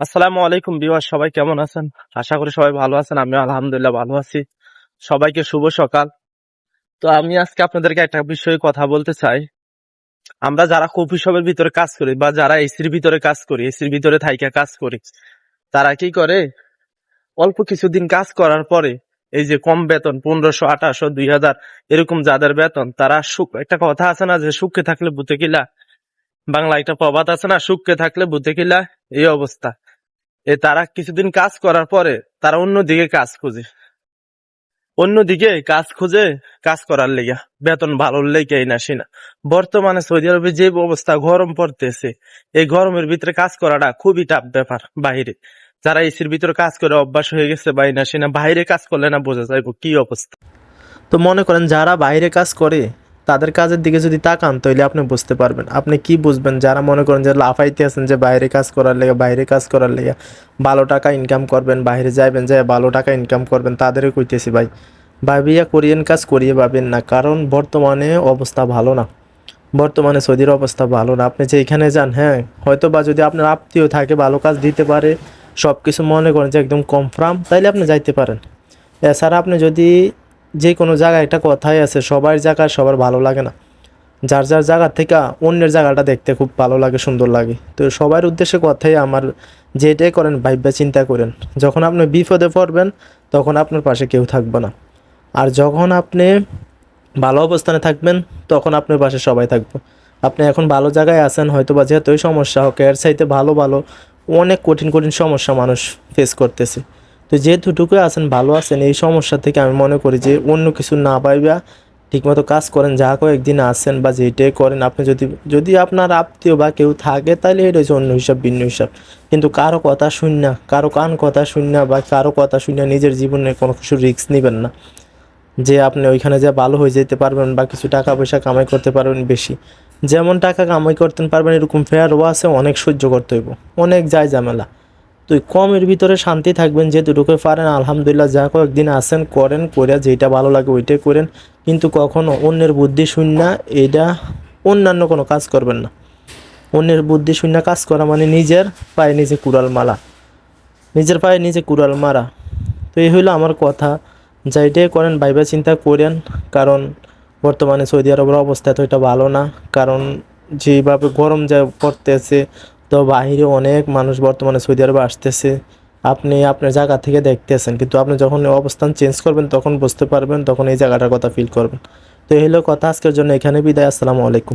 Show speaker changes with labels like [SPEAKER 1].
[SPEAKER 1] আসসালামু আলাইকুম বিওয়ার সবাই কেমন আছেন? আশা করি সবাই ভালো আছেন আমি আলহামদুলিল্লাহ ভালো আছি। সবাইকে শুভ সকাল। তো আমি আজকে আপনাদেরকে একটা বিষয়ে কথা বলতে চাই। আমরা যারা কফি শপের ভিতরে কাজ করি বা যারা এসির ভিতরে কাজ করি, এসির ভিতরে থাইকা কাজ করি, তারা কি করে? অল্প কিছুদিন কাজ করার পরে এই যে কম বেতন, পনেরোশো আঠাশো দুই হাজার, এরকম যাদের বেতন, তারা সুখ, একটা কথা আছে না যে সুখে থাকলে বুতে কিলা? বাংলা একটা প্রবাদ আছে না, সুখে থাকলে বুতে কিলা? এই অবস্থা। এ তারা কিছুদিন কাজ করার পরে তারা অন্যদিকে কাজ খুঁজে। অন্যদিকে কাজ খুঁজে কাজ করার লেগে। বেতন ভালো লেগে না সিনা। বর্তমানে সৌদি আরবে যে অবস্থা গরম পড়তেছে, এই গরমের ভিতরে কাজ করাটা খুবই টাফ ব্যাপার বাইরে যারা এসির ভিতরে কাজ করে অভ্যাস হয়ে গেছে বাই না সিনা বাইরে কাজ করলে না বোঝা যাইব কি অবস্থা।
[SPEAKER 2] তো মনে করেন যারা বাইরে কাজ করে তাদের কাজের দিকে যদি তাকান তাহলে আপনি বুঝতে পারবেন। আপনি কি বুঝবেন? যারা মনে করেন যে লাফাইতে আছেন যে বাইরে কাজ করার লেগে, বাইরে কাজ করার লেগে ভালো টাকা ইনকাম করবেন, বাইরে যাইবেন যায় ভালো টাকা ইনকাম করবেন তাদেরও কইতেছি ভাই, ভাবিয়া কোরিয়ান কাজ করিয়ে পাবেন না, কারণ বর্তমানে অবস্থা ভালো না। বর্তমানে সৌদির অবস্থা ভালো না। আপনি যে এখানে যান হ্যাঁ হয়তো বা যদি আপনার আত্মীয় থাকে, ভালো কাজ দিতে পারে সব কিছু মনে করেন যে একদম কনফার্ম তাইলে আপনি যাইতে পারেন। এছাড়া আপনি যদি যে কোনো জায়গায় একটা কথাই আছে, সবার জায়গায় সবার ভালো লাগে না। যার যার জায়গা থেকে অন্যের জায়গাটা দেখতে খুব ভালো লাগে, সুন্দর লাগে। তো সবার উদ্দেশ্যে কথাই আমার, যেটাই করেন ভাইবা চিন্তা করেন। যখন আপনি বিপদে পড়বেন, তখন আপনার পাশে কেউ থাকবে না। আর যখন আপনি ভালো অবস্থানে থাকবেন, তখন আপনার পাশে সবাই থাকবে। আপনি এখন ভালো জায়গায় আছেন হয়তো বা যেহেতুই সমস্যা হোক, এর চাইতে ভালো ভালো অনেক কঠিন কঠিন সমস্যা মানুষ ফেস করতেছে। তো যেহেতুটুকু আছেন, ভালো আছেন, এই সমস্যা থেকে আমি মনে করি যে অন্য কিছু না পাইবা, ঠিকমতো কাজ করেন, যা কয়েকদিন আসেন বা যেটাই করেন, আপনি যদি যদি আপনার আত্মীয় বা কেউ থাকে তাহলে এটা হচ্ছে অন্য হিসাব, ভিন্ন হিসাব। কিন্তু কারও কথা শুন না, কারও কান কথা শুন না বা কারও কথা শুন না, নিজের জীবনে কোনো কিছু রিস্ক নেবেন না। যে আপনি ওইখানে যা ভালো হয়ে যেতে পারবেন বা কিছু টাকা পয়সা কামাই করতে পারবেন বেশি। যেমন টাকা কামাই করতে পারবেন, এরকম ফেয়ারও আছে, অনেক সহ্য করতে হইব। অনেক যায় ঝামেলা। তো কমের ভিতরে শান্তি থাকবেন যেটুকু পারেন, আলহামদুলিল্লাহ, যা কয়েকদিন আসেন করেন করে যেটা ভালো লাগে ওইটাই করেন। কিন্তু কখনো অন্যের বুদ্ধি শূন্য এটা অন্যান্য কোনো কাজ করবেন না। অন্যের বুদ্ধি শূন্য কাজ করা মানে নিজের পায়ে নিজে কুড়াল মালা নিজের পায়ে নিজে কুড়াল মারা। তো এই হইল আমার কথা। যা এটাই করেন, ভাইবা চিন্তা করেন, কারণ বর্তমানে সৌদি আরবের অবস্থা তো এটা ভালো না। কারণ যেভাবে গরম যা পড়তেছে তো বাহিরে অনেক মানুষ বর্তমানে সৌদি আরবে আসতেছে। আপনি আপনার জায়গা থেকে দেখতেছেন, কিন্তু আপনি যখন অবস্থান চেঞ্জ করবেন, তখন বুঝতে পারবেন, তখন এই জায়গাটার কথা ফিল করবেন। তো এই হলো কথা, আজকের জন্য এখানে বিদায়, আসসালামু আলাইকুম।